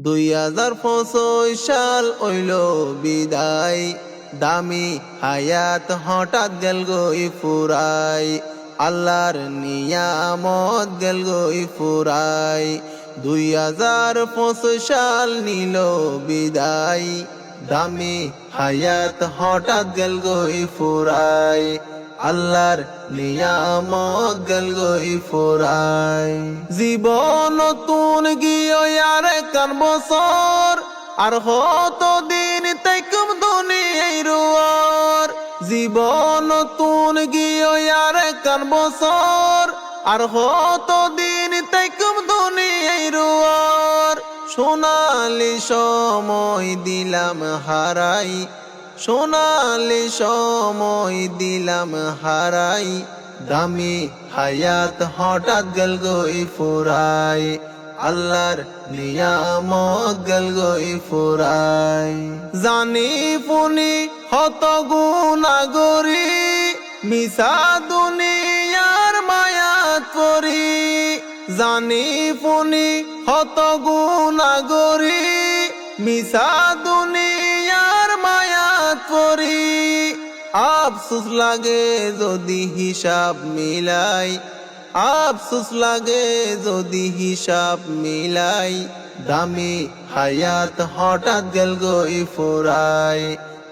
দুই হাজার পঁচিশ সাল ওইল বিদায়। দামি হায়াত হঠাৎ গেল গই ফুরাই। আল্লাহর নিয়ামত গেল গই ফুরাই। দুই হাজার পঁচিশ সাল নিল বিদায়। দামি হায়াত হঠাৎ গেল গই ফুরাই। আল্লাহর নিয়ামত গেল গই জীবন নতুন গিয়ে আর কান বছর, আর হত দিন তাইকুম দুনিয়াই রুয়ার। জীবন নতুন গিয়ে আর কান বছর, আর হত দিন তাইকুম দুনিয়াই রুয়ার। সোনালি সময় দিলাম হারাই সোনালি সময় দিলাম হারাই, দামি হায়াত হঠাৎ গেল গই ফুরাই, আল্লাহর নিয়ামত গেল গই ফুরাই। জানি পুনি হত গুণাগরি, মিশা দুনিয়ার মায়াত পরি জানি পুনি হত গুণাগরি, মিশা দুনিয়ার আফসুস লাগে যদি হিসাব মিলাই, আফসুস লাগে যদি হিসাব মিলাই, দামি হায়াত হঠাৎ গেল গই ফুরাই,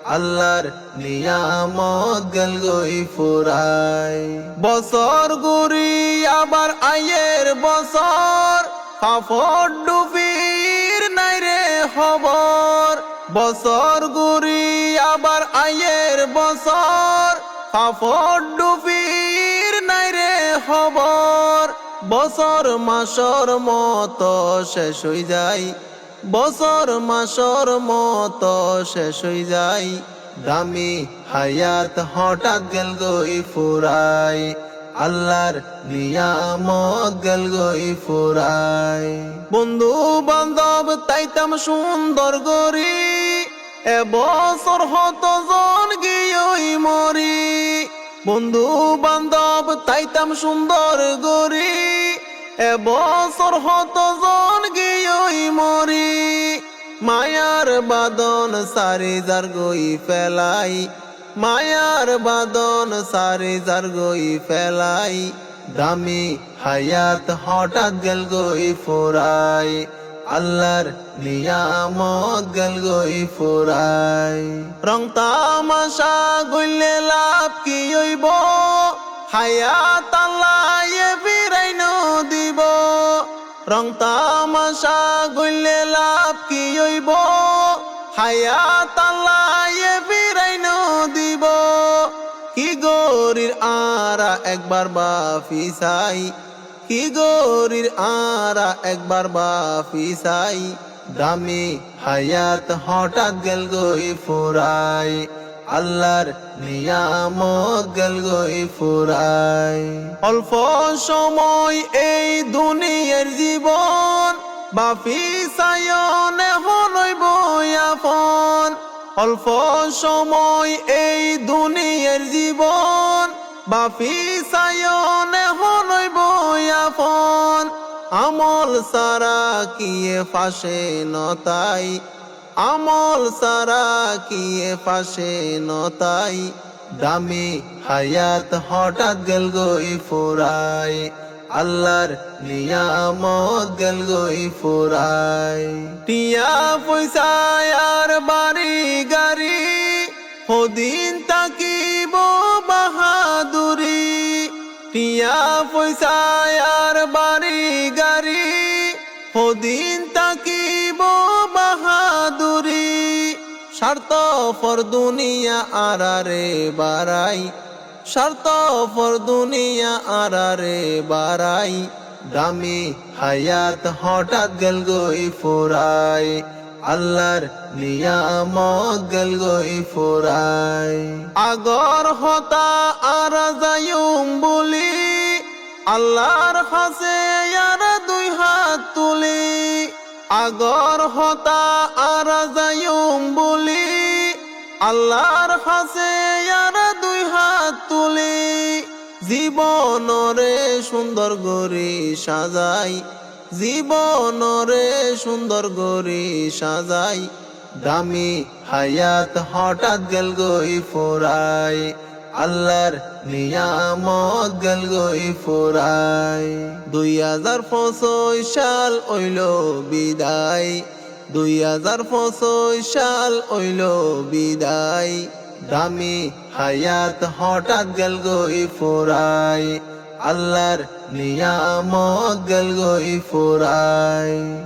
আল্লাহর নিয়ামত গেল গই ফুরাই। বছর গুরি আবার আয়ের বছর ফাফর ডুবির নাই রে খবর। বছর গুরি আবার আয়ের বছর ফাফর ডুবির নাই রে খবর। বছর মাসর মতো শেষ হয়ে যায়, বছর মাসর মত শেষ হয়ে যায়। দামি হায়াত হঠাৎ গেল গই ফুরাই, আল্লাহর নিয়ামত গেল গই ফুরাই। বন্ধু বান্ধব তাইতাম সুন্দর গরি এবছর হত জন মরি। বন্ধু বান্ধব, তাইতাম সুন্দর গরি এবছর হত জন গিয়ই মরি। মায়ার বাদন সারি যার গই ফেলাই। মায়ার বাদন সারি যার গই ফেলাই। দামি হায়াত হঠাৎ গেল গই ফুরাই। আল্লাহর নিয়ামত গেল গই ফুরাই। রং তামাশা গইলে লাভ কি হইব? হায়াত আল্লাহ ফিরাই দিব। রং তামাশা গইলে লাভ কি হইব? হায়াত আল্লাহ ফিরাই দিব। কি গরির আরা একবার বাফি সাই কি গরির আরা একবার বাফি সাই দামি হায়াত হঠাৎ গেল গই ফুরাই। আল্লাহর নিয়ামত গেল গই ফুরাই। অল্প সময় এই দুনিয়ার জীবন, বাফি সায়নে হনইব আপন অল্প সময় এই দুনিয়ার জীবন, বাফি সায়নে হনইব আপন আমল সারা কিয়ে ফাঁসে নতাই আমল সারা কিয়ে ফাঁসে নতাই দামি হায়াত হঠাৎ গেল গই ফুরাই। আল্লাহর নিয়ামত গেল গই ফুরাই। টিয়া পয়সা আর বাড়ি গাড়ি হদিন তাকিব বাহাদুরি। টিয়া পয়সা হদিন তাকিব বাহাদুরি, স্বার্থ ফর দুনিয়া আরারে বারাই স্বার্থ ফর দুনিয়া আরারে বারাই দামি হায়াত হঠাৎ গেল গই ফুরাই, আল্লাহর নিয়ামত গেল গই ফুরাই। আগর হতা আর যায়ুম বলি, আল্লাহর হাসে আর তুলি আগর হতা আর যায়ুম বলি, আল্লাহর হাসে আর দুই হাত তুলি, জীবনরে সুন্দর গরি সাজাই জীবন রে সুন্দর গরি সাজাই, দামি হায়াত হঠাৎ গেল গই ফোরাই। আল্লাহর নিয়ামত গেল গই ফোরাই। দুই হাজার পঁচিশ সাল ওইল বিদায়। দুই হাজার পঁচিশ সাল ওইল বিদায়। দামি হায়াত হঠাৎ গেল গই ফোরাই। আল্লাহর নিয়ামত গেল গই ফোরাই।